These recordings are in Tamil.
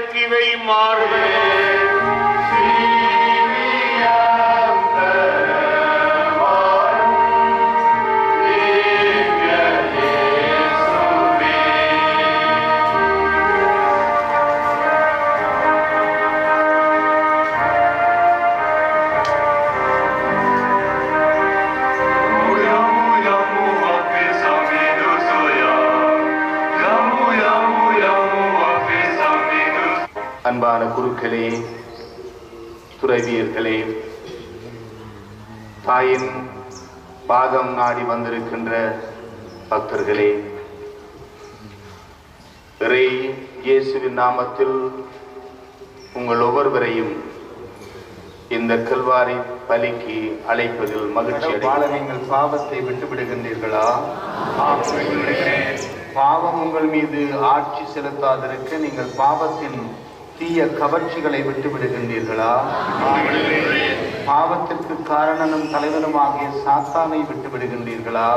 எனக்கு இவை மாறும் அன்பான குருக்களே துறவியர்களே தாயின் பாதம் நாடி வந்திருக்கின்ற பக்தர்களே இறை இயேசுவின் நாமத்தில் உங்கள் ஒவ்வொருவரையும் இந்த கல்வாரி பலிக்கு அழைப்பதில் மகிழ்ச்சி வாழ நீங்கள் பாவத்தை விட்டு விடுகின்றீர்களா பாவம் உங்கள் மீது ஆட்சி செலுத்தாதிருக்க நீங்கள் பாவத்தின் தீய கவர்ச்சிகளை விட்டுவிடுகின்றீர்களா? பாவத்திற்கு காரணனும் தலைவனுமாகிய சாத்தானை விட்டுவிடுகின்றீர்களா?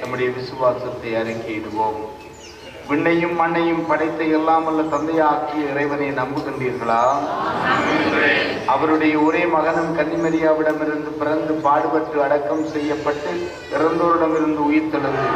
நம்முடைய விசுவாசத்தை அறிக்கையிடுவோம் விண்ணையும் மண்ணையும் படைத்த எல்லாம் அல்ல தந்தையாக்கிய இறைவனை நம்புகின்றீர்களா? அவருடைய ஒரே மகனும் கன்னிமரியாவிடமிருந்து பிறந்து பாடுபட்டு அடக்கம் செய்யப்பட்டு இறந்தோரிடமிருந்து உயிர்த்தெழுந்து